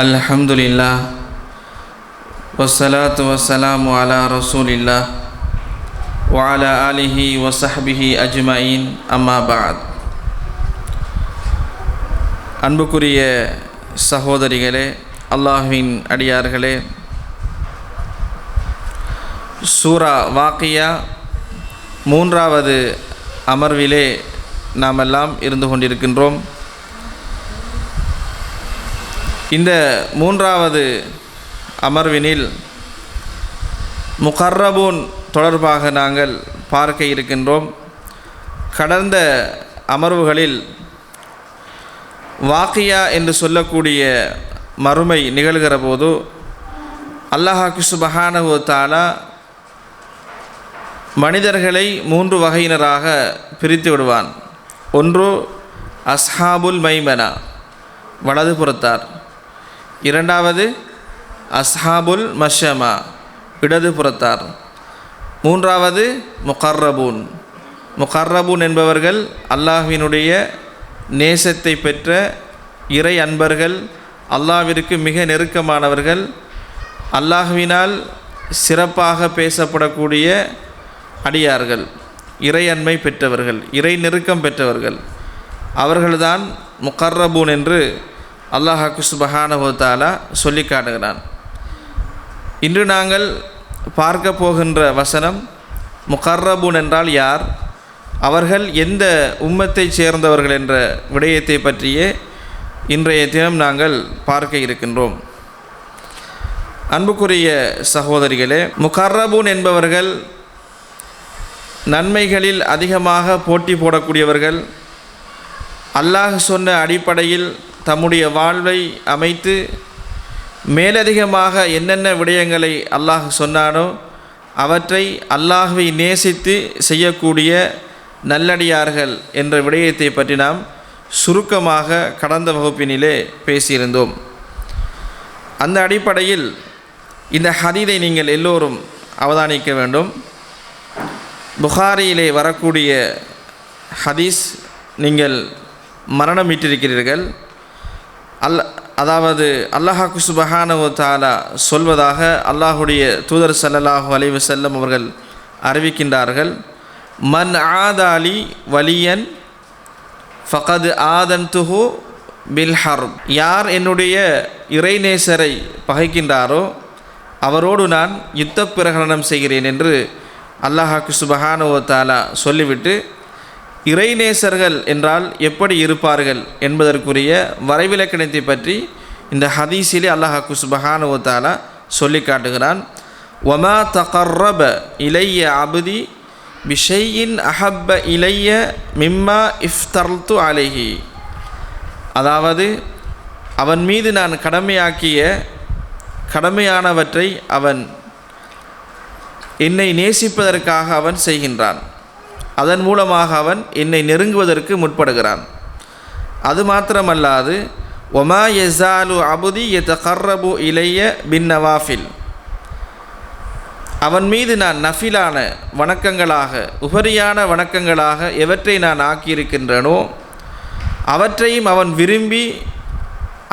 الحمد لله والصلاة والسلام على رسول الله وعلى آله وصحبه أجمعين أما بعد அன்புக்குரிய சகோதரிகளே அல்லாஹ்வின் அடியார்களே சூரா வாக்கியா மூன்றாவது அமர்விலே நாமெல்லாம் இருந்து கொண்டிருக்கின்றோம் இந்த மூன்றாவது அமர்வினில் முகர்ரபூன் தொடர்பாக நாங்கள் பார்க்க இருக்கின்றோம். கடந்த அமர்வுகளில் வாக்கியா என்று சொல்லக்கூடிய மறுமை நிகழ்கிற போது அல்லாஹாக்கு சுபஹானஹு மனிதர்களை மூன்று வகையினராக பிரித்து விடுவான். ஒன்று அஸ்ஹாபுல் மைமனா வலது புறத்தார் இரண்டாவது அஸ்ஹாபுல் மஷமா இடது புறத்தார். மூன்றாவது முகர்ரபூன். முகர்ரபூன் என்பவர்கள் அல்லாஹ்வினுடைய நேசத்தை பெற்ற இறை அன்பர்கள் அல்லாவிற்கு மிக நெருக்கமானவர்கள். அல்லாஹ்வினால் சிறப்பாக பேசப்படக்கூடிய அடியார்கள் இறை அன்மை பெற்றவர்கள் இறை நெருக்கம் பெற்றவர்கள். அவர்கள்தான் முகர்ரபூன் என்று அல்லாஹாக்கு சுபஹானஹோத்தாலா சொல்லி காட்டுகிறான். இன்று நாங்கள் பார்க்க போகின்ற வசனம் முகர்ரபூன் என்றால் யார்? அவர்கள் எந்த உம்மத்தை சேர்ந்தவர்கள் என்ற விடயத்தை பற்றியே இன்றைய தினம் நாங்கள் பார்க்க இருக்கின்றோம். அன்புக்குரிய சகோதரிகளே முகர்ரபூன் என்பவர்கள் நன்மைகளில் அதிகமாக போட்டி போடக்கூடியவர்கள். அல்லாஹ் சொன்ன அடிப்படையில் தம்முடைய வாழ்வை அமைத்து மேலதிகமாக என்னென்ன விடயங்களை அல்லாஹ் சொன்னானோ அவற்றை அல்லாஹுவை நேசித்து செய்யக்கூடிய நல்லடியார்கள் என்ற விடயத்தை பற்றி நாம் சுருக்கமாக கடந்த வகுப்பினிலே பேசியிருந்தோம். அந்த அடிப்படையில் இந்த ஹதீதை நீங்கள் எல்லோரும் அவதானிக்க வேண்டும். புகாரியிலே வரக்கூடிய ஹதீஸ் நீங்கள் மரணமிட்டிருக்கிறீர்கள். அல்ல அதாவது அல்லாஹாக்கு சுபஹானவ தாலா சொல்வதாக அல்லாஹுடைய தூதர் சல்லல்லாஹு அலைவு செல்லம் அவர்கள் அறிவிக்கின்றார்கள். மன் ஆதாலி வலியன் ஃபகது ஆதன் துஹு பில் யார் என்னுடைய இறைநேசரை பகைக்கின்றாரோ அவரோடு நான் யுத்த பிரகடனம் செய்கிறேன் என்று அல்லாஹாக்கு சுபஹானவ தாலா சொல்லிவிட்டு இறைநேசர்கள் என்றால் எப்படி இருப்பார்கள் என்பதற்குரிய வரைவிலக்கணத்தை பற்றி இந்த ஹதீஸிலே அல்லாஹாக்கு சுபஹானுவ சொல்லி காட்டுகிறான். ஒமா தகர்ரப இளைய அபுதி விஷயின் அஹப்ப இளைய மிம்மா இஃப்தர்த்து அலைஹி. அதாவது அவன் மீது நான் கடமையாக்கிய கடமையானவற்றை அவன் என்னை நேசிப்பதற்காக அவன் செய்கின்றான். அதன் மூலமாக அவன் என்னை நெருங்குவதற்கு முற்படுகிறான். அது மாத்திரமல்லாது ஒமா எசாலு அபுதி எத கர்ரபு இளைய பின் நவாஃபில். அவன் மீது நான் நஃபிலான வணக்கங்களாக உபரியான வணக்கங்களாக எவற்றை நான் ஆக்கியிருக்கின்றனோ அவற்றையும் அவன் விரும்பி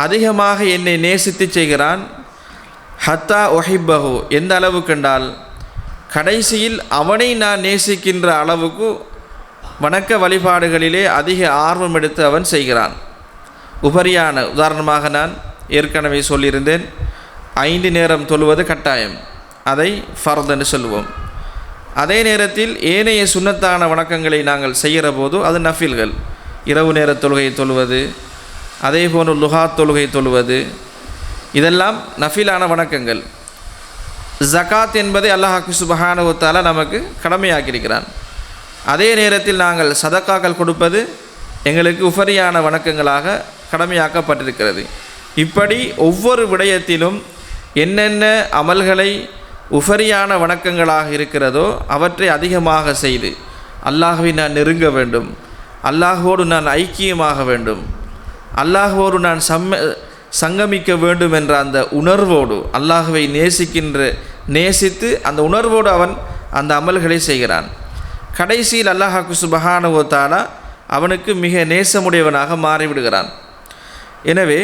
அதிகமாக என்னை நேசித்து செய்கிறான். ஹத்தா ஒஹிப்பஹு எந்த அளவு கண்டால் கடைசியில் அவனை நான் நேசிக்கின்ற அளவுக்கு வணக்க வழிபாடுகளிலே அதிக ஆர்வம் எடுத்து அவன் செய்கிறான். உபரியான உதாரணமாக நான் ஏற்கனவே சொல்லியிருந்தேன் ஐந்து நேரம் தொழுவது கட்டாயம். அதை ஃபர்தன்னு சொல்லுவோம். அதே நேரத்தில் ஏனைய சுண்ணத்தான வணக்கங்களை நாங்கள் செய்கிற போது அது நஃபில்கள். இரவு நேர தொழுகை தொழுவது அதே போன்று லுஹா தொழுகை தொழுவது இதெல்லாம் நஃபிலான வணக்கங்கள். ஜகாத் என்பதை அல்லாஹாக்கு சுபஹானுவத்தால் நமக்கு கடமையாக்கியிருக்கிறான். அதே நேரத்தில் நாங்கள் சதக்காக்கள் கொடுப்பது எங்களுக்கு உபரியான வணக்கங்களாக கடமையாக்கப்பட்டிருக்கிறது. இப்படி ஒவ்வொரு விடயத்திலும் என்னென்ன அமல்களை உபரியான வணக்கங்களாக இருக்கிறதோ அவற்றை அதிகமாக செய்து அல்லாஹுவை நான் நெருங்க வேண்டும். அல்லாஹோடு நான் ஐக்கியமாக வேண்டும். அல்லாஹோடு நான் சம்ம சங்கமிக்க வேண்டும் என்ற அந்த உணர்வோடு அல்லாஹுவை நேசிக்கின்ற நேசித்து அந்த உணர்வோடு அவன் அந்த அமல்களை செய்கிறான். கடைசியில் அல்லாஹாக்கு சுபஹானுவத்தாலா அவனுக்கு மிக நேசமுடையவனாக மாறிவிடுகிறான். எனவே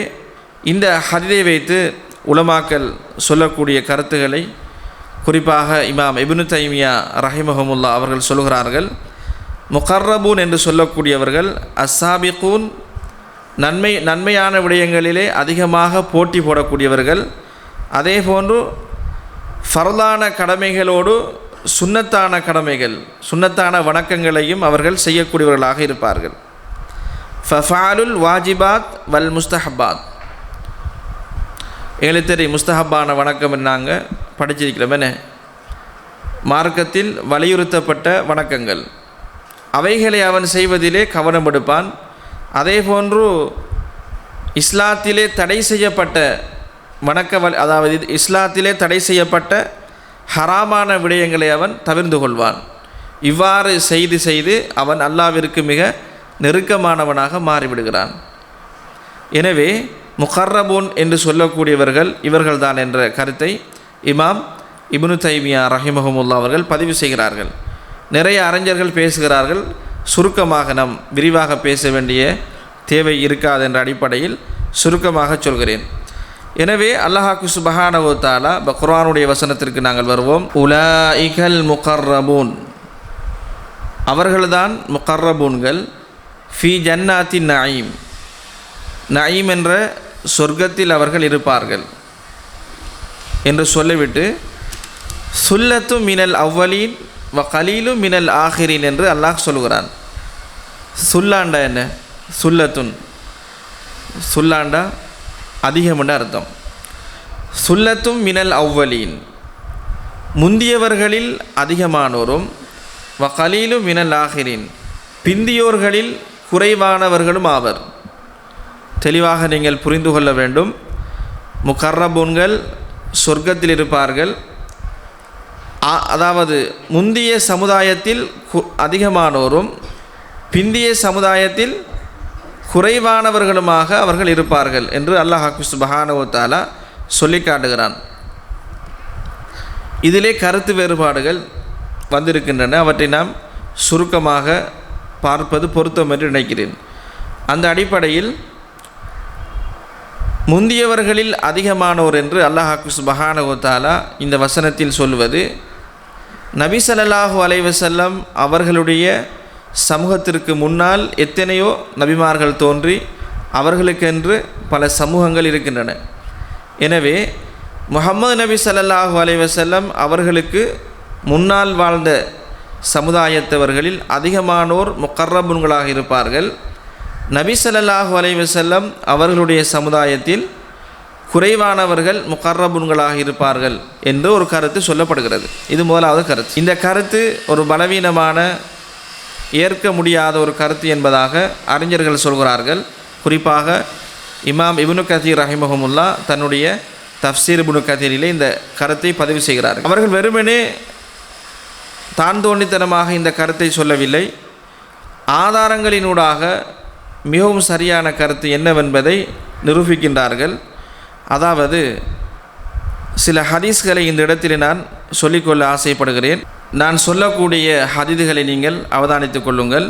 இந்த ஹதிதை வைத்து உலமாக்கல் சொல்லக்கூடிய கருத்துக்களை குறிப்பாக இமாம் இப்னு தைமியா ரஹிமஹமுல்லா அவர்கள் சொல்கிறார்கள் முகர்ரபூன் என்று சொல்லக்கூடியவர்கள் அசாபிகூன் நன்மை நன்மையான விடயங்களிலே அதிகமாக போட்டி போடக்கூடியவர்கள் அதே போன்று ஃபரலான கடமைகளோடு சுன்னத்தான கடமைகள் சுன்னத்தான வணக்கங்களையும் அவர்கள் செய்யக்கூடியவர்களாக இருப்பார்கள். ஃபஃபாலுல் வாஜிபாத் வல் முஸ்தஹபாத். எழுத்தறி முஸ்தஹப்பான வணக்கம் நாங்கள் படிச்சிருக்கிறோம் என்ன? மார்க்கத்தில் வலியுறுத்தப்பட்ட வணக்கங்கள். அவைகளை அவன் செய்வதிலே கவனம் எடுப்பான் அதே போன்று இஸ்லாத்திலே தடை செய்யப்பட்ட வணக்க அதாவது இஸ்லாத்திலே தடை செய்யப்பட்ட ஹராமான விடயங்களை அவன் தவிர்ந்து கொள்வான். இவ்வாறு செய்து செய்து அவன் அல்லாவிற்கு மிக நெருக்கமானவனாக மாறிவிடுகிறான். எனவே முகர்ரபூன் என்று சொல்லக்கூடியவர்கள் இவர்கள்தான் என்ற கருத்தை இமாம் இபுனு தைமியா ரஹிமஹமுல்லா அவர்கள் பதிவு செய்கிறார்கள். நிறைய அறிஞர்கள் பேசுகிறார்கள். சுருக்கமாக நாம் விரிவாக பேச வேண்டிய தேவை இருக்காது என்ற அடிப்படையில் சுருக்கமாக சொல்கிறேன். எனவே அல்லாஹாக்கு சுபஹானவு தாலா இப்போ வசனத்திற்கு நாங்கள் வருவோம். உலாஇகல் முகர்ரபூன். அவர்கள்தான் முகர்ரபூன்கள். ஃபி ஜன்னாத்தி நயீம். நயீம் என்ற சொர்க்கத்தில் அவர்கள் இருப்பார்கள். என்று சொல்லிவிட்டு சுல்லத்து மினல் அவ்வலீன் வ கலீலு மினல் ஆஹிரின் என்று அல்லாஹ் சொல்கிறான் சுல்லாண்டா என்ன? சுல்லத்துன். சுல்லாண்டா அதிகம்னு அர்த்தம். சுல்லத்தும் மினல் அவ்வலீன். முந்தியவர்களில் அதிகமானோரும் வ கலீலு மினல் ஆஹிரின் பிந்தியோர்களில் குறைவானவர்களும் ஆவர். தெளிவாக நீங்கள் புரிந்து கொள்ள வேண்டும். முகர்ரபூன்கள் சொர்க்கத்தில் இருப்பார்கள். அதாவது முந்திய சமுதாயத்தில் கு- அதிகமானோரும் பிந்திய சமுதாயத்தில் குறைவானவர்களுமாக அவர்கள் இருப்பார்கள் என்று அல்லாஹாக்கு சுபஹானவத்தாலா சொல்லி காட்டுகிறான். இதிலே கருத்து வேறுபாடுகள் வந்திருக்கின்றன. அவற்றை நாம் சுருக்கமாக பார்ப்பது பொருத்தம் என்று நினைக்கிறேன். அந்த அடிப்படையில் முந்தியவர்களில் அதிகமானோர் என்று அல்லாஹாக்கு சுபஹானவத்தாலா இந்த வசனத்தில் சொல்வது நபி ஸல்லல்லாஹு அலைஹி அவர்களுடைய சமூகத்திற்கு முன்னால் எத்தனையோ நபிமார்கள் தோன்றி அவர்களுக்கென்று பல சமூகங்கள் இருக்கின்றன. எனவே முஹம்மது நபி சல்லாஹூ அலைவசல்லம் அவர்களுக்கு முன்னால் வாழ்ந்த சமுதாயத்தவர்களில் அதிகமானோர் முக்கர்ரபுன்களாக இருப்பார்கள். நபி சல்லாஹூ அலைவசல்லம் அவர்களுடைய சமுதாயத்தில் குறைவானவர்கள் முகர்ரபுன்களாக இருப்பார்கள் என்று ஒரு கருத்து சொல்லப்படுகிறது. இது முதலாவது கருத்து. இந்த கருத்து ஒரு பலவீனமான ஏற்க முடியாத ஒரு கருத்து என்பதாக அறிஞர்கள் சொல்கிறார்கள். குறிப்பாக இமாம் இபுனு கதீர் ரஹிமஹமுல்லா தன்னுடைய தஃப்சீர் இபுனு கதீரிலே இந்த கருத்தை பதிவு செய்கிறார்கள். அவர்கள் வெறுமனே தான் தோண்டித்தனமாக இந்த கருத்தை சொல்லவில்லை. ஆதாரங்களினூடாக மிகவும் சரியான கருத்து என்னவென்பதை நிரூபிக்கின்றார்கள். அதாவது சில ஹதீஸ்களை இந்த இடத்தில் நான் சொல்லிக்கொள்ள ஆசைப்படுகிறேன். நான் சொல்லக்கூடிய ஹதீதுகளை நீங்கள் அவதானித்துக் கொள்ளுங்கள்.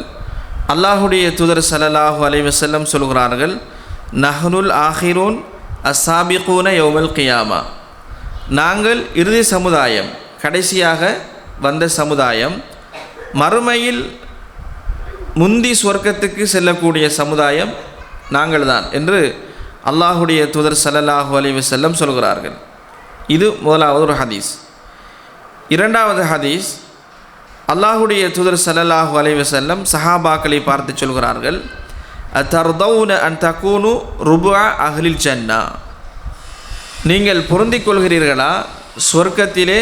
அல்லாஹுடைய தூதர் சல்லாஹு அலைவசல்லம் சொல்கிறார்கள் நஹனுல் ஆஹிரூன் அஸ்ஸாபிகூன யோமல் கியாமா. நாங்கள் இறுதி சமுதாயம் கடைசியாக வந்த சமுதாயம் மறுமையில் முந்தி சொர்க்கத்துக்கு செல்லக்கூடிய சமுதாயம் நாங்கள் தான் என்று அல்லாஹுடைய தூதர் ஸல்லல்லாஹு அலி செல்லம் சொல்கிறார்கள். இது முதலாவது ஒரு ஹதீஸ். இரண்டாவது ஹதீஸ் அல்லாஹுடைய தூதர் ஸல்லல்லாஹு அலி வசல்லம் சஹாபாக்களை பார்த்து சொல்கிறார்கள் அத்தர்தௌன அன் தக்கூனு ருபா அஹ்லில் சென்னா நீங்கள் பொருந்திக் கொள்கிறீர்களா? சொர்க்கத்திலே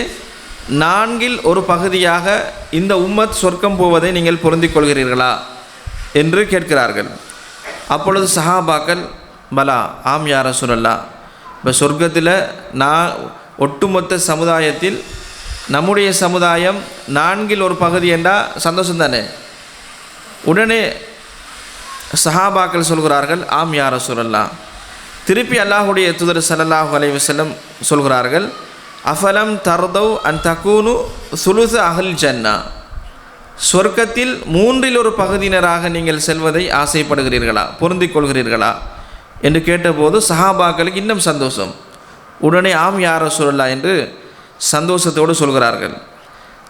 நான்கில் ஒரு பகுதியாக இந்த உம்மத் சொர்க்கம் போவதை நீங்கள் பொருந்திக் கொள்கிறீர்களா? என்று கேட்கிறார்கள். அப்பொழுது சஹாபாக்கள் பலா ஆம் யார சுரல்லா இப்போ சொர்க்கத்தில் நான் ஒட்டுமொத்த சமுதாயத்தில் நம்முடைய சமுதாயம் நான்கில் ஒரு பகுதி என்றால் சந்தோஷம் தானே? உடனே சஹாபாக்கள் சொல்கிறார்கள் ஆம் யார சுரல்லா திருப்பி அல்லாஹுடைய தூதர் ஸல்லல்லாஹு அலைவ செல்லம் சொல்கிறார்கள் அஃபலம் தர்தவ் அன் தக்கூனு சுலுசு அகல் ஜன்னா. சொர்க்கத்தில் மூன்றில் ஒரு பகுதியினராக நீங்கள் செல்வதை ஆசைப்படுகிறீர்களா பொருந்திக் கொள்கிறீர்களா? என்று கேட்டபோது சஹாபாக்களுக்கு இன்னும் சந்தோஷம். உடனே ஆம் யார சொல்லலாம் என்று சந்தோஷத்தோடு சொல்கிறார்கள்.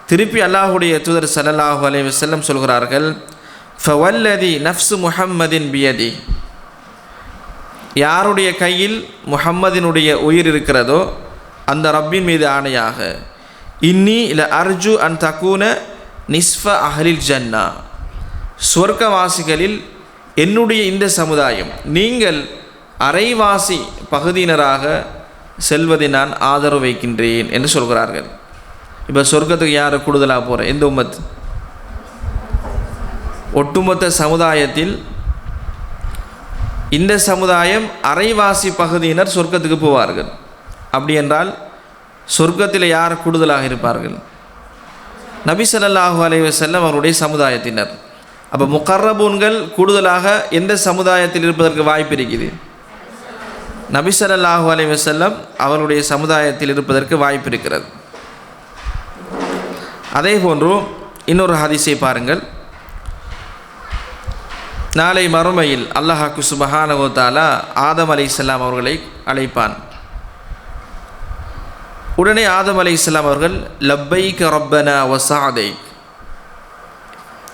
திருப்பி அல்லாஹுடைய தூதர் சல்லாஹூ அலைஹி செல்லம் சொல்கிறார்கள் ஃபவல்லதி நஃப்சு முஹம்மதின் பியதி. யாருடைய கையில் முஹம்மதினுடைய உயிர் இருக்கிறதோ அந்த ரப்பின் மீது ஆணையாக இன்னி இல்லை அர்ஜு அன் தக்கூன நிஸ்ஃப அஹலில் ஜன்னா. சொர்க்கவாசிகளில் என்னுடைய இந்த சமுதாயம் நீங்கள் அரைவாசி பகுதியினராக செல்வதை நான் ஆதரவு வைக்கின்றேன் என்று சொல்கிறார்கள். இப்போ சொர்க்கத்துக்கு யார் கூடுதலாக போகிற எந்த உம்மத் ஒட்டுமொத்த சமுதாயத்தில் இந்த சமுதாயம் அரைவாசி பகுதியினர் சொர்க்கத்துக்கு போவார்கள். அப்படி என்றால் சொர்க்கத்தில் யார் கூடுதலாக இருப்பார்கள்? நபி ஸல்லல்லாஹு அலைஹி அவருடைய சமுதாயத்தினர். அப்போ முக்கர்ரபூன்கள் கூடுதலாக எந்த சமுதாயத்தில் இருப்பதற்கு வாய்ப்பு இருக்குது? நபிசரல்லாஹு ஸல்லல்லாஹு அலைஹி அவருடைய சமுதாயத்தில் இருப்பதற்கு வாய்ப்பு இருக்கிறது. அதே போன்று இன்னொரு ஹதிசை பாருங்கள். நாளை மறுமையில் அல்லாஹாக்கு சுபஹானஹு தாலா ஆதம் இஸ்லாம் அவர்களை அழைப்பான். உடனே ஆதம் அலைஹிஸ்ஸலாம் அவர்கள் லப்பை ரப்பனா வசாதை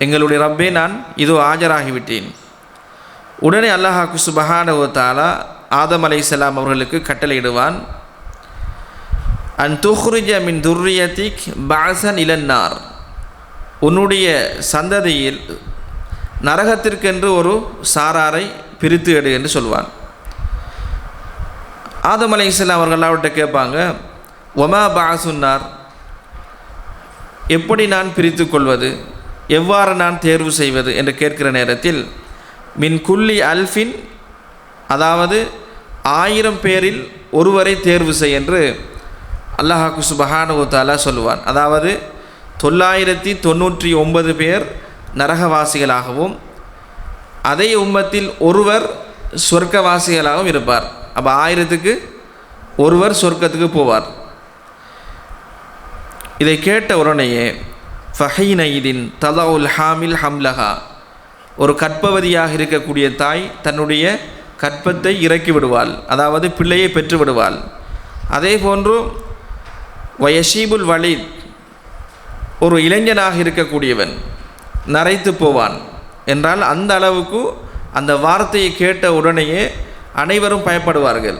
எங்களுடைய ரப்பே நான் இதோ ஆஜராகிவிட்டேன். உடனே அல்லாஹாக்கு தாலா ஆதம் அலை இஸ்லாம் அவர்களுக்கு கட்டளையிடுவான். அன் துஹ்ரிஜ மின் துர்ரியத்திக் பாசன் இளன்னார் உன்னுடைய சந்ததியில் நரகத்திற்கென்று ஒரு சாராரை பிரித்து எடு என்று சொல்வான். ஆதம் அலை இஸ்லாம் அவர்கள் அவர்கிட்ட கேட்பாங்க ஒமா பாசுன்னார் எப்படி நான் பிரித்து கொள்வது? எவ்வாறு நான் தேர்வு செய்வது? என்று கேட்கிற நேரத்தில் மின் குல்லி அல்ஃபின் அதாவது ஆயிரம் பேரில் ஒருவரை தேர்வு செய் என்று அல்லாஹாக்கு சுபஹானு தாலா சொல்லுவான். அதாவது தொள்ளாயிரத்தி தொண்ணூற்றி ஒன்பது பேர் நரகவாசிகளாகவும் அதே உம்மத்தில் ஒருவர் சொர்க்கவாசிகளாகவும் இருப்பார். அப்போ ஆயிரத்துக்கு ஒருவர் சொர்க்கத்துக்கு போவார். இதை கேட்ட உடனேயே ஃபஹீனைதின் தலவுல் ஹாமில் ஹம்லஹா. ஒரு கற்பவதியாக இருக்கக்கூடிய தாய் தன்னுடைய கற்பத்தை இறக்கி விடுவாள் அதாவது பிள்ளையை பெற்று விடுவாள் அதே போன்று வயஷீபுல் வழி ஒரு இளைஞனாக இருக்கக்கூடியவன் நரைத்து போவான் என்றால் அந்த அளவுக்கு அந்த வார்த்தையை கேட்ட உடனேயே அனைவரும் பயப்படுவார்கள்.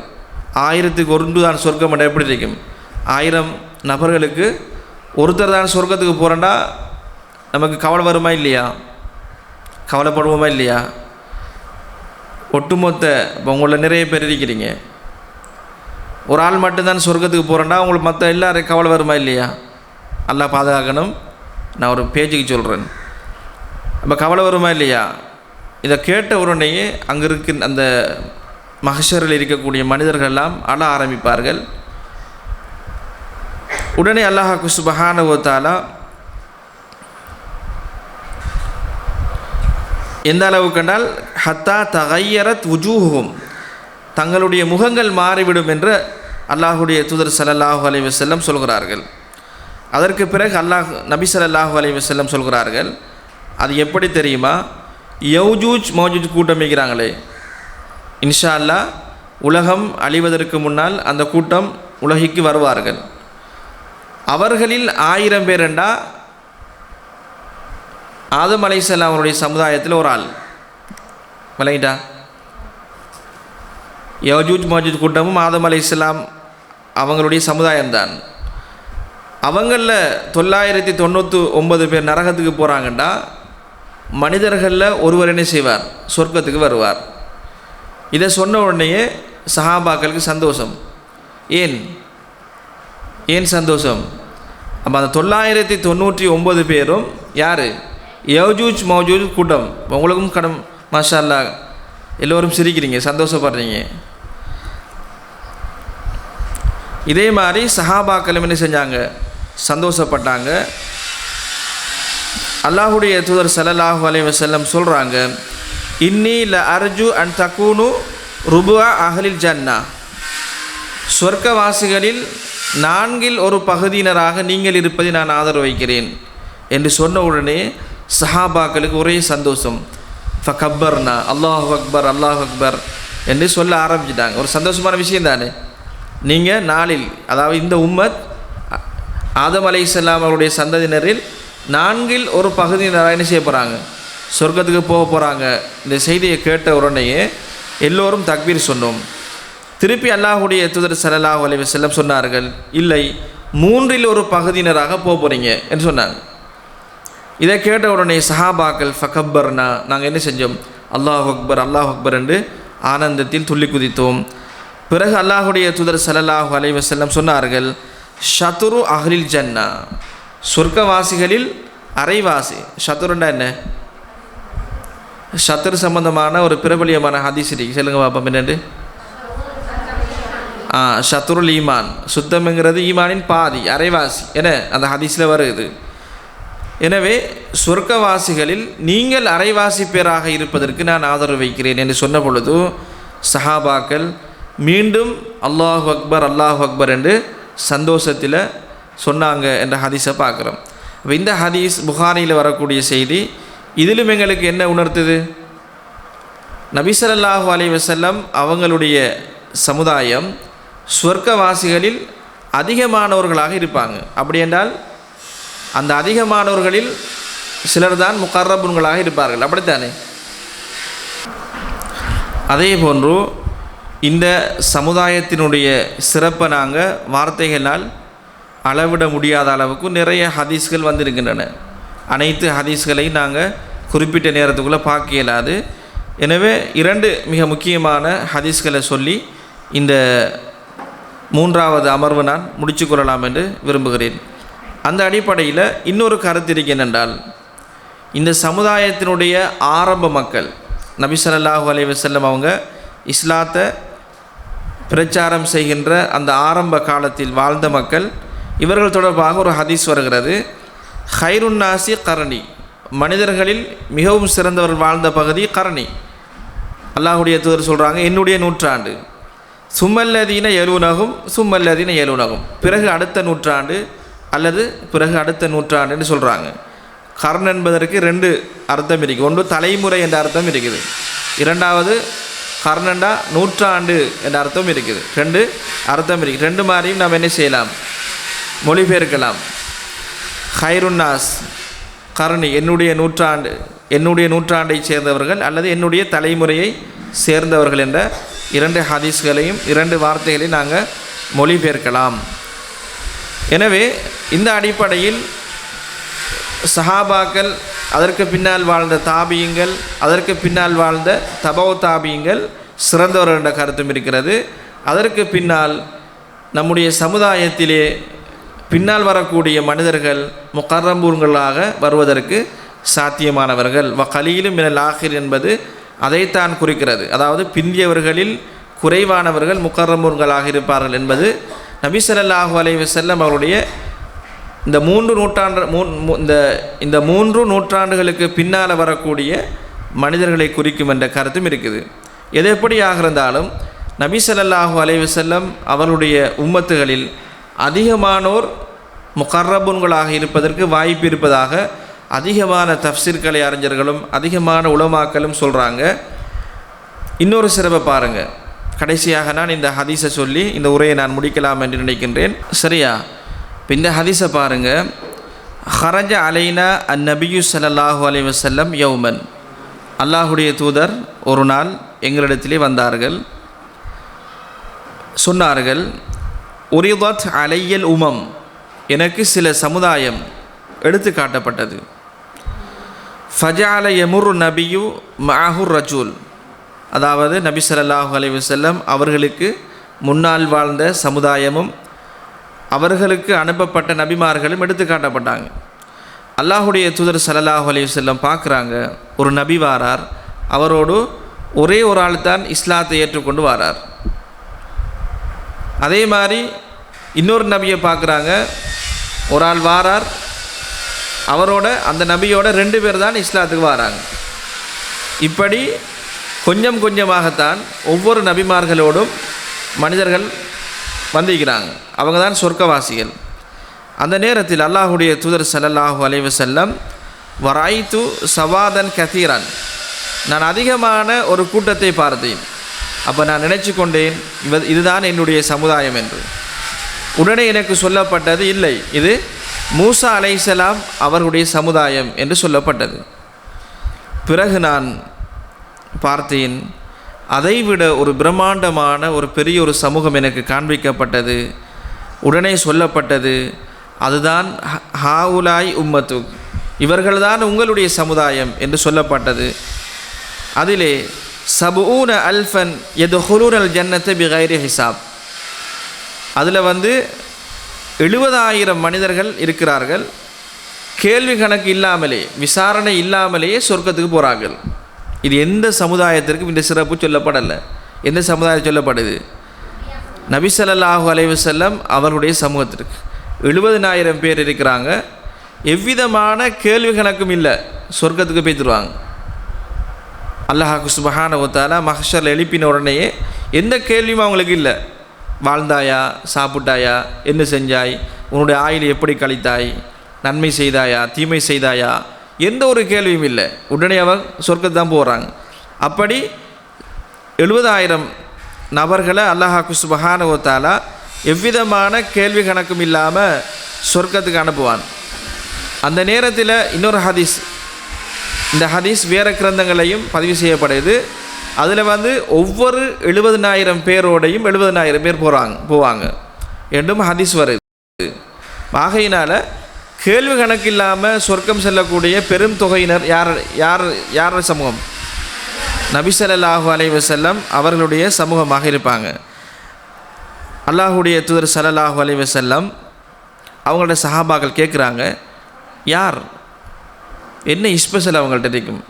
ஆயிரத்துக்கு ஒன்று தான் சொர்க்கம் என்ற எப்படி இருக்கும் ஆயிரம் நபர்களுக்கு ஒருத்தர் தான் சொர்க்கத்துக்கு போகிறேன்டா நமக்கு கவலை வருமா இல்லையா? கவலைப்படுவோமா இல்லையா? ஒட்டுமொத்த இப்போ உங்களில் நிறைய பேர் இருக்கிறீங்க. ஒரு ஆள் மட்டும்தான் சொர்க்கத்துக்கு போகிறேன்டா உங்களுக்கு மற்ற எல்லாரும் கவலை வருமா இல்லையா? எல்லாம் பாதுகாக்கணும். நான் ஒரு பேஜுக்கு சொல்கிறேன் நம்ம கவலை வருமா இல்லையா? இதை கேட்ட உடனேயே அங்கே இருக்க அந்த மகஷரில் இருக்கக்கூடிய மனிதர்கள் எல்லாம் அழ ஆரம்பிப்பார்கள். உடனே அல்லாஹாக்கு சுபஹான எந்த அளவு கண்டால் ஹத்தா தகையரத் உஜூஹும் தங்களுடைய முகங்கள் மாறிவிடும் என்று அல்லாஹுடைய தூதர் சல்லாஹூ அலைஹி வஸல்லம் சொல்கிறார்கள். அதற்கு பிறகு அல்லாஹ் நபி சல்லாஹூ அலைஹி சொல்கிறார்கள் அது எப்படி தெரியுமா? யௌஜூஜ் மௌஜூஜ் கூட்டம் வைக்கிறாங்களே இன்ஷா அல்லாஹ் உலகம் அழிவதற்கு முன்னால் அந்த கூட்டம் உலகிக்கு வருவார்கள். அவர்களில் ஆயிரம் பேர் என்றால் ஆதம் அலைசல்லாம் அவருடைய சமுதாயத்தில் ஒரு ஆள். விளங்கிட்டா? யஜூஜ் மஜூஜ் கூட்டமும் ஆதம் அலைசல்லாம் அவங்களுடைய சமுதாயம்தான். அவங்களில் தொள்ளாயிரத்தி தொண்ணூற்றி ஒன்பது பேர் நரகத்துக்கு போகிறாங்கண்டா மனிதர்களில் ஒருவர் என்ன செய்வார்? சொர்க்கத்துக்கு வருவார். இதை சொன்ன உடனேயே சஹாபாக்களுக்கு சந்தோஷம். ஏன்? ஏன் சந்தோஷம்? அப்போ அந்த தொள்ளாயிரத்தி தொண்ணூற்றி ஒம்பது பேரும் யார்? யோஜூஜ் மௌஜூஜ் கூட்டம். உங்களுக்கும் கடம் மாஷா அல்லா எல்லோரும் சிரிக்கிறீங்க சந்தோஷப்படுறீங்க. இதே மாதிரி சஹாபாக்களும் என்ன செஞ்சாங்க? சந்தோஷப்பட்டாங்க. அல்லாஹுடைய தூதர் ஸல்லல்லாஹு அலைஹி வஸல்லம் சொல்கிறாங்க இன்னி ல அர்ஜு அண்ட் தக்கூனு ருபுவா அகலில் ஜன்னா. சொர்க்கவாசிகளில் நான்கில் ஒரு பகுதியினராக நீங்கள் இருப்பதை நான் ஆதரவு வைக்கிறேன் என்று சொன்ன உடனே சஹாபாக்களுக்கு ஒரே சந்தோஷம். ஃபகப்பர்னா அல்லாஹ் அக்பர் அல்லாஹ் அக்பர் என்று சொல்ல ஆரம்பிச்சிட்டாங்க. ஒரு சந்தோஷமான விஷயம் தானே? நீங்கள் நாளில் அதாவது இந்த உம்மத் ஆதம் அலை இஸ்லாம் அவருடைய சந்ததியினரில் நான்கில் ஒரு பகுதியினராக என்ன செய்ய போகிறாங்க சொர்க்கத்துக்கு போக போகிறாங்க இந்த செய்தியை கேட்ட உடனேயே எல்லோரும் தக்பீர் சொன்னோம். திருப்பி அல்லாஹுடைய தூதர் ஸல்லல்லாஹு அலைவசல்லம் சொன்னார்கள் இல்லை மூன்றில் ஒரு பகுதியினராக போக போகிறீங்க என்று சொன்னாங்க. இதை கேட்ட உடனே சஹாபாக்கள் ஃபகப்பர்னா நாங்கள் என்ன செஞ்சோம்? அல்லாஹ் அக்பர் அல்லாஹ் அக்பர் என்று ஆனந்தத்தில் துள்ளி குதித்தோம். பிறகு அல்லாஹுடைய தூதர் சல்லாஹூ அலைவசல்லம் சொன்னார்கள் ஷதுரு அஹ்லில் ஜன்னா. சொர்க்கவாசிகளில் அரைவாசி. ஷதுருண்டா என்ன? ஷத்ரு சம்பந்தமான ஒரு பிரபலியமான ஹதீஸ் இருக்கு. சொல்லுங்க பாப்பா என்னண்டு ஆ ஷத்துருல் ஈமான். சுத்தம்ங்கிறது ஈமானின் பாதி அரைவாசி. என்ன? அந்த ஹதீஸில் வருது. எனவே சொர்க்கவாசிகளில் நீங்கள் அரைவாசி பேராக இருப்பதற்கு நான் ஆதரவு வைக்கிறேன் என்று சொன்ன பொழுது சஹாபாக்கள் மீண்டும் அல்லாஹ் அக்பர் அல்லாஹ் அக்பர் என்று சந்தோஷத்தில் சொன்னாங்க என்ற ஹதீஸை பார்க்குறோம். இந்த ஹதீஸ் புகாரியில் வரக்கூடிய செய்தி இதிலும் எங்களுக்கு என்ன உணர்த்துது? நபிசல்லாஹு ஸல்லல்லாஹு அலைஹி அவங்களுடைய சமுதாயம் சொர்க்கவாசிகளில் அதிகமானவர்களாக இருப்பாங்க. அப்படி என்றால் அந்த அதிகமானவர்களில் சிலர் தான் முக்கர்ரபுன்களாக இருப்பார்கள். அப்படித்தானே? அதே போன்று இந்த சமுதாயத்தினுடைய சிறப்பை நாங்கள் வார்த்தைகளால் அளவிட முடியாத அளவுக்கு நிறைய ஹதீஸ்கள் வந்திருக்கின்றன. அனைத்து ஹதீஸ்களையும் நாங்கள் குறிப்பிட்ட நேரத்துக்குள்ளே பார்க்க இயலாது. எனவே இரண்டு மிக முக்கியமான ஹதீஸ்களை சொல்லி இந்த மூன்றாவது அமர்வு நான் முடிச்சுக்கொள்ளலாம் என்று விரும்புகிறேன். அந்த அடிப்படையில் இன்னொரு கருத்து இருக்கு இந்த சமுதாயத்தினுடைய ஆரம்ப மக்கள் நபி ஸல்லல்லாஹு அலைஹி வஸல்லம் அவங்க இஸ்லாத்தை பிரச்சாரம் செய்கின்ற அந்த ஆரம்ப காலத்தில் வாழ்ந்த மக்கள் இவர்கள் தொடர்பாக ஒரு ஹதீஸ் வருகிறது. ஹைருன்னாசி கரணி மனிதர்களில் மிகவும் சிறந்தவர்கள் வாழ்ந்த பகுதி கரணி அல்லாஹுடைய தூதர் சொல்கிறாங்க என்னுடைய நூற்றாண்டு. சும்மல்லதீன எழுநகும் சும்மல்லதீன எழுநகும் பிறகு அடுத்த நூற்றாண்டு அல்லது பிறகு அடுத்த நூற்றாண்டுன்னு சொல்கிறாங்க கர்ண் என்பதற்கு ரெண்டு அர்த்தம் இருக்குது. ஒன்று தலைமுறை என்ற அர்த்தம் இருக்குது. இரண்டாவது கர்ணண்டா நூற்றாண்டு என்ற அர்த்தம் இருக்குது. ரெண்டு அர்த்தம் இருக்குது. ரெண்டு மாதிரியும் நாம் என்ன செய்யலாம்? மொழிபெயர்க்கலாம். ஹைருன்னாஸ் கர்ணி என்னுடைய நூற்றாண்டு என்னுடைய நூற்றாண்டை சேர்ந்தவர்கள் அல்லது என்னுடைய தலைமுறையை சேர்ந்தவர்கள் என்ற இரண்டு ஹதீஸ்களையும் இரண்டு வார்த்தைகளையும் நாங்கள் மொழிபெயர்க்கலாம். எனவே இந்த அடிப்படையில் சஹாபாக்கள் அதற்கு பின்னால் வாழ்ந்த தாபியங்கள் அதற்கு பின்னால் வாழ்ந்த தபோ தாபியங்கள் சிறந்தவர்கள் என்ற கருத்தும் இருக்கிறது. அதற்கு பின்னால் நம்முடைய சமுதாயத்திலே பின்னால் வரக்கூடிய மனிதர்கள் முக்கரம்பூர்களாக வருவதற்கு சாத்தியமானவர்கள். வ கலியிலும் மினல் லாகிர் என்பது அதைத்தான் குறிக்கிறது. அதாவது பிந்தியவர்களில் குறைவானவர்கள் முக்கரம்பூர்களாக இருப்பார்கள் என்பது நபிசல்லாஹு ஸல்லல்லாஹு செல்லம் அவருடைய இந்த மூன்று நூற்றாண்டு மூன் இந்த இந்த மூன்று நூற்றாண்டுகளுக்கு பின்னால் வரக்கூடிய மனிதர்களை குறிக்கும் என்ற கருத்தும் இருக்குது. எது எப்படியாக இருந்தாலும் நபிசல்லாஹு ஸல்லல்லாஹு செல்லம் அவருடைய உம்மத்துகளில் அதிகமானோர் முகர்ரபுன்களாக இருப்பதற்கு வாய்ப்பு இருப்பதாக அதிகமான தஃப்சீர்கலை அறிஞர்களும் அதிகமான உளமாக்கலும் சொல்கிறாங்க இன்னொரு சிறப்பை பாருங்கள் கடைசியாக நான் இந்த ஹதீஸை சொல்லி இந்த உரையை நான் முடிக்கலாம் என்று நினைக்கின்றேன். சரியா? இப்போ இந்த ஹதீஸை பாருங்க. ஹரஜ அலைனா அந் நபியு சல்லாஹூ அலி வசல்லம் யௌமன். அல்லாஹுடைய தூதர் ஒரு நாள் எங்களிடத்திலே வந்தார்கள். சொன்னார்கள் உரிதத் அலையல் உமம். எனக்கு சில சமுதாயம் எடுத்து காட்டப்பட்டது. ஃபஜால யமுர் நபியு மாஹுர் ரஜூல். அதாவது நபி ஸல்லல்லாஹு அலைஹி அவர்களுக்கு முன்னால் வாழ்ந்த சமுதாயமும் அவர்களுக்கு அனுப்பப்பட்ட நபிமார்களும் எடுத்து காட்டப்பட்டாங்க. அல்லாஹுடைய தூதர் சல்லாஹு அலைவசல்லம் பார்க்குறாங்க ஒரு நபி வாரார் அவரோடு ஒரே ஒரு ஆள் தான் இஸ்லாத்தை ஏற்றுக்கொண்டு வாரார். அதே மாதிரி இன்னொரு நபியை பார்க்குறாங்க ஒரு ஆள் வாரார் அவரோட அந்த நபியோட ரெண்டு பேர் தான் இஸ்லாத்துக்கு வராங்க. இப்படி கொஞ்சம் கொஞ்சமாகத்தான் ஒவ்வொரு நபிமார்களோடும் மனிதர்கள் வந்திருக்கிறாங்க. அவங்க தான் சொர்க்கவாசிகள். அந்த நேரத்தில் அல்லாஹுடைய தூதர் ஸல்லல்லாஹு அலைவு செல்லம் வராய்த்து சவாதன் கத்தீரன். நான் அதிகமான ஒரு கூட்டத்தை பார்த்தேன். அப்போ நான் நினைச்சு கொண்டேன் இவ இதுதான் என்னுடைய சமுதாயம் என்று. உடனே எனக்கு சொல்லப்பட்டது இல்லை இது மூசா அலைசலாம் அவர்களுடைய சமுதாயம் என்று சொல்லப்பட்டது. பிறகு நான் பார்த்தேன் அதைவிட ஒரு பிரம்மாண்டமான ஒரு பெரிய ஒரு சமூகம் எனக்கு காண்பிக்கப்பட்டது உடனே சொல்லப்பட்டது அதுதான் ஹ- ஹாவுலாய் உம்மத்து. இவர்கள்தான் உங்களுடைய சமுதாயம் என்று சொல்லப்பட்டது. அதிலே சபூன அல்ஃபன் எதுஹுலூன் அல் ஜன்னத்தை பிகைரி ஹிசாப். அதில் வந்து எழுபதாயிரம் மனிதர்கள் இருக்கிறார்கள். கேள்வி கணக்கு இல்லாமலே விசாரணை இல்லாமலேயே சொர்க்கத்துக்கு போகிறார்கள் இது எந்த சமுதாயத்திற்கும் இந்த சிறப்பு சொல்லப்படலை. எந்த சமுதாயம் சொல்லப்படுது? நபிசல்லாஹு அலைவசல்லம் அவர்களுடைய சமூகத்திற்கு. எழுபதினாயிரம் பேர் இருக்கிறாங்க. எவ்விதமான கேள்வி கணக்கும் இல்லை. சொர்க்கத்துக்கு போய் தருவாங்க. அல்லாஹாக்கு சுபஹான ஒத்தாலா மஹஷரில் எழுப்பின உடனேயே எந்த கேள்வியும் அவங்களுக்கு இல்லை. வாழ்ந்தாயா? சாப்பிட்டாயா? என்ன செஞ்சாய்? உன்னுடைய ஆயுள் எப்படி கழித்தாய்? நன்மை செய்தாயா? தீமை செய்தாயா? எந்த ஒரு கேள்வியும் இல்லை. உடனே அவன் சொர்க்கத்து தான் போகிறாங்க அப்படி எழுபதாயிரம் நபர்களை அல்லாஹாக்கு சுபஹான எவ்விதமான கேள்வி கணக்கும் இல்லாமல் சொர்க்கத்துக்கு அனுப்புவான். அந்த நேரத்தில் இன்னொரு ஹதீஸ் இந்த ஹதீஸ் வேறு கிரந்தங்களையும் பதிவு செய்யப்படுது. அதில் வந்து ஒவ்வொரு எழுபதனாயிரம் பேரோடையும் எழுபதனாயிரம் பேர் போகிறாங்க போவாங்க. என்றும் ஹதீஸ் வருது. ஆகையினால் கேள்வி கணக்கு இல்லாமல் சொர்க்கம் செல்லக்கூடிய பெரும் தொகையினர் யார் யார் யார் சமூகம்? நபிசல்லாஹு ஸல்லல்லாஹு செல்லம் அவர்களுடைய சமூகமாக இருப்பாங்க. அல்லாஹுடைய தூதர் சல்லாஹு அலைவு செல்லம் அவங்களோட சஹாபாக்கள் கேட்குறாங்க யார்? என்ன ஸ்பெஷல் அவங்கள்ட்ட இருக்கும்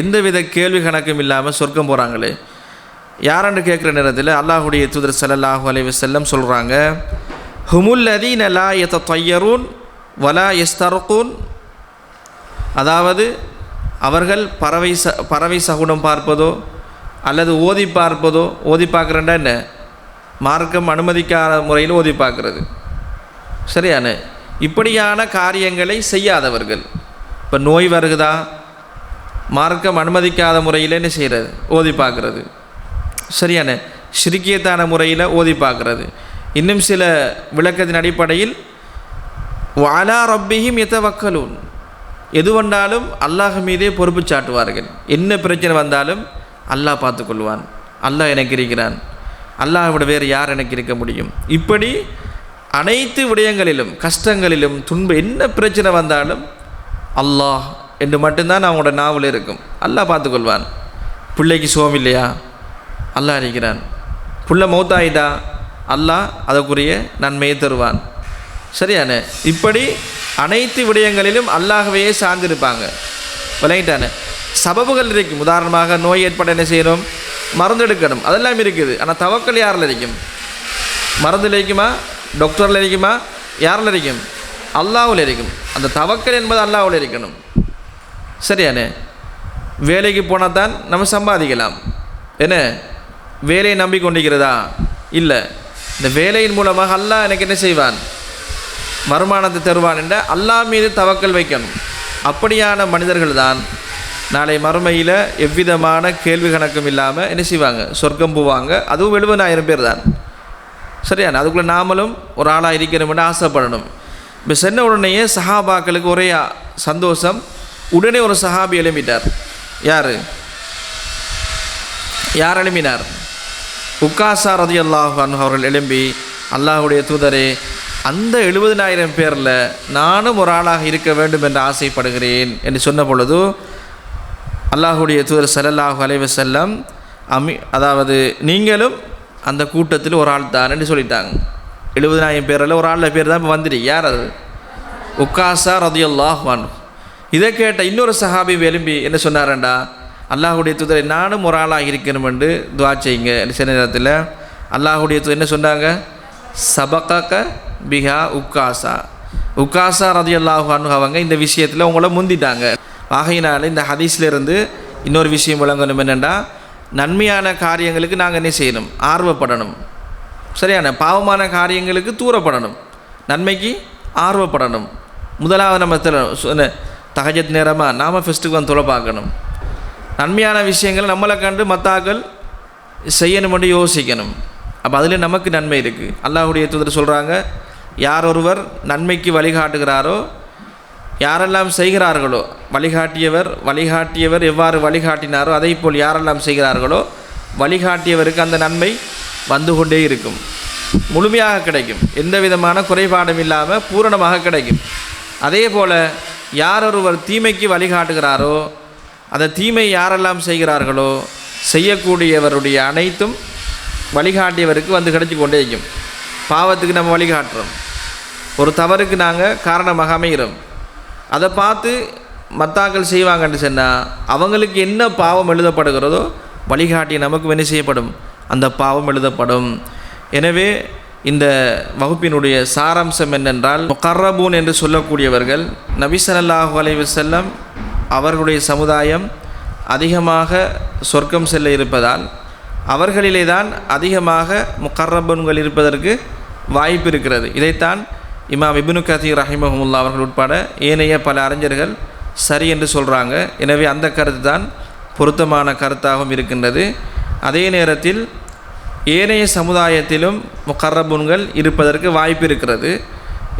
எந்தவித கேள்வி கணக்கும் இல்லாமல் சொர்க்கம் போகிறாங்களே யாரென்று கேட்குற நேரத்தில் அல்லாஹுடைய தூதர் ஸல்லல்லாஹு அலைஹி செல்லம் சொல்கிறாங்க ஹுமுல்லதீன் அலா எத்த தொய்யரூன் வலா எஸ்தரக்கூன் அதாவது அவர்கள் பறவை ச பறவை சகுனம் பார்ப்பதோ அல்லது ஓதி பார்ப்பதோ ஓதி பார்க்குறேன்டா என்ன? மார்க்கம் அனுமதிக்காத முறையில் ஓதி பார்க்குறது. சரியான? இப்படியான காரியங்களை செய்யாதவர்கள். இப்போ நோய் வருகுதா? மார்க்கம் அனுமதிக்காத முறையில் என்ன செய்கிறது? ஓதி பார்க்குறது. சரியான? சிறுக்கியத்தான முறையில் ஓதி பார்க்குறது. இன்னும் சில விளக்கத்தின் அடிப்படையில் வாலா ரப்பிஹிம் எத்தவக்கலூன் எது வந்தாலும் அல்லாஹ் மீதே பொறுப்பு சாட்டுவார்கள். என்ன பிரச்சனை வந்தாலும் அல்லாஹ் பார்த்துக்கொள்வான். அல்லாஹ் எனக்கு இருக்கிறான். அல்லாஹ் விட வேறு யார் எனக்கு இருக்க முடியும்? இப்படி அனைத்து விடயங்களிலும் கஷ்டங்களிலும் துன்ப என்ன பிரச்சனை வந்தாலும் அல்லாஹ் என்று மட்டும்தான் அவங்களோட நாவல் இருக்கும். அல்லாஹ் பார்த்துக்கொள்வான். பிள்ளைக்கு சோம் இல்லையா? அல்லாஹ் இருக்கிறான். புள்ள மௌத்தாயிதா அல்லாஹ் அதற்குரிய நன்மையை தருவான். சரியான. இப்படி அனைத்து விடயங்களிலும் அல்லாகவே சார்ந்திருப்பாங்க. விளங்கிட்டானே? சபபுகள் இருக்கும். உதாரணமாக நோய் ஏற்பட என்ன செய்யணும்? மருந்து எடுக்கணும். அதெல்லாம் இருக்குது. ஆனால் தவக்கல் யாரில் இருக்கும்? மருந்தில் இருக்குமா? டாக்டரில் இருக்குமா? யாரில் இருக்கும்? அல்லாவில் இருக்கும். அந்த தவக்கல் என்பது அல்லாவில் இருக்கணும். சரியானே? வேலைக்கு போனால் தான் நம்ம சம்பாதிக்கலாம். என்ன? வேலையை நம்பி கொண்டிருக்கிறதா இல்லை. இந்த வேலையின் மூலமாக அல்லாஹ் எனக்கு என்ன செய்வான்? வருமானத்தை தருவான் என்ற அல்லாஹ் மீது தவக்கல் வைக்கணும். அப்படியான மனிதர்கள் தான் நாளை மறுமையில் எவ்விதமான கேள்வி கணக்கும் இல்லாமல் என்ன செய்வாங்க? சொர்க்கம் போவாங்க. அதுவும் எழுபதாயிரம் பேர் தான் சரியான? அதுக்குள்ளே நாமளும் ஒரு ஆளாக இருக்கணும்னு ஆசைப்படணும். இப்போ சென்ன உடனேயே சஹாபாக்களுக்கு ஒரே சந்தோஷம். உடனே ஒரு சஹாபி எழுப்பிட்டார் யார்? யார் எழுப்பினார் உக்காசா ரதி அல்லாஹ் அவர்கள் எழும்பி அல்லாஹுடைய தூதரே அந்த எழுபதினாயிரம் பேரில் நானும் ஒரு ஆளாக இருக்க வேண்டும் என்று ஆசைப்படுகிறேன் என்று சொன்ன பொழுது அல்லாஹுடைய தூதர் ஸல்லல்லாஹு அலைஹி செல்லம் அமி அதாவது நீங்களும் அந்த கூட்டத்தில் ஒரு ஆள் தான் என்று சொல்லிட்டாங்க. எழுபதினாயிரம் பேரில் ஒரு ஆளில் பேர் தான் இப்போ வந்துடு யார் அது? உக்காசா ரதியுல்லாஹ் இதை கேட்ட இன்னொரு சஹாபி விரும்பி என்ன சொன்னாரண்டா? அல்லாஹுடைய தூதரை நானும் ஒரு ஆளாக இருக்கணும் என்று துவா செய்யுங்க. சில நேரத்தில் அல்லாஹுடைய தூதர் என்ன சொன்னாங்க? சபக்காக்க பிஹா உக்காசா. உக்காசா ரதியுல்லாஹ் அன்ஹு அவங்க இந்த விஷயத்தில் உங்களை முந்திட்டாங்க. ஆகையினால இந்த ஹதீஸ்லேருந்து இன்னொரு விஷயம் விளங்கணும் என்னென்னா நன்மையான காரியங்களுக்கு நாங்கள் என்ன செய்யணும்? ஆர்வப்படணும். சரியான பாவமான காரியங்களுக்கு தூரப்படணும். நன்மைக்கு ஆர்வப்படணும். முதலாவது நம்ம தகஜத் நேரமாக நாம் ஃபெஸ்ட்டுக்கு வந்து தொலை பார்க்கணும். நன்மையான விஷயங்கள் நம்மளை கண்டு மத்தாக்கள் செய்யணும்னு யோசிக்கணும். அப்போ அதில் நமக்கு நன்மை இருக்குது அல்லாஹுடைய தூதர் சொல்கிறாங்க யார் ஒருவர் நன்மைக்கு வழிகாட்டுகிறாரோ யாரெல்லாம் செய்கிறார்களோ வழிகாட்டியவர் வழிகாட்டியவர் எவ்வாறு வழிகாட்டினாரோ அதை போல் யாரெல்லாம் செய்கிறார்களோ வழிகாட்டியவருக்கு அந்த நன்மை வந்து கொண்டே இருக்கும். முழுமையாக கிடைக்கும். எந்த விதமான குறைபாடும் இல்லாமல் பூரணமாக கிடைக்கும். அதே போல் யார் ஒருவர் தீமைக்கு வழிகாட்டுகிறாரோ அந்த தீமை யாரெல்லாம் செய்கிறார்களோ செய்யக்கூடியவருடைய அனைத்தும் வழிகாட்டியவருக்கு வந்து கிடைச்சி கொண்டே இருக்கும். பாவத்துக்கு நம்ம வழிகாட்டுறோம் ஒரு தவறுக்கு நாங்கள் காரணமாக அமைகிறோம். அதை பார்த்து மத்தாக்கள் செய்வாங்கன்னு சொன்னால் அவங்களுக்கு என்ன பாவம் எழுதப்படுகிறதோ வழிகாட்டி நமக்கு என்ன செய்யப்படும்? அந்த பாவம் எழுதப்படும். எனவே இந்த வகுப்பினுடைய சாராம்சம் என்னென்றால் கர்ரபூன் என்று சொல்லக்கூடியவர்கள் நபி அலைவு செல்லம் அவர்களுடைய சமுதாயம் அதிகமாக சொர்க்கம் செல்ல இருப்பதால் அவர்களிலே தான் அதிகமாக முகர்ரபுன்கள் இருப்பதற்கு வாய்ப்பு இருக்கிறது. இதைத்தான் இமாம் இப்னு கதீர் ரஹிமஹமுல்லா அவர்கள் உட்பட ஏனைய பல அறிஞர்கள் சரி என்று சொல்கிறாங்க எனவே அந்த கருத்து தான் பொருத்தமான கருத்தாகவும் இருக்கின்றது. அதே நேரத்தில் ஏனைய சமுதாயத்திலும் முகர்ரபுன்கள் இருப்பதற்கு வாய்ப்பு இருக்கிறது.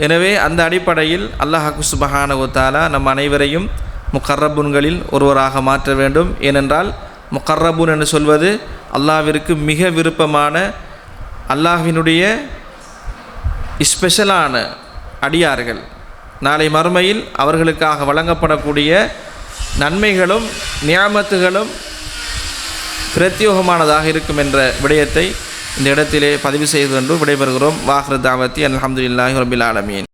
எனவே அந்த அடிப்படையில் அல்லாஹாக்கு சுபஹானஹு நம் அனைவரையும் முகர்ரபுன்களில் ஒருவராக மாற்ற வேண்டும். ஏனென்றால் முகர்ரபுன் என்று சொல்வது அல்லாவிற்கு மிக விருப்பமான அல்லாஹினுடைய ஸ்பெஷலான அடியார்கள். நாளை மறுமையில் அவர்களுக்காக வழங்கப்படக்கூடிய நன்மைகளும் நியாமத்துகளும் பிரத்யோகமானதாக இருக்கும் என்ற விடயத்தை இந்த இடத்திலே பதிவு செய்து கொண்டு விடைபெறுகிறோம். வாஹ்ரு தாவத்தி அல்ஹம்துலில்லாஹி ரபில் ஆலமீன்.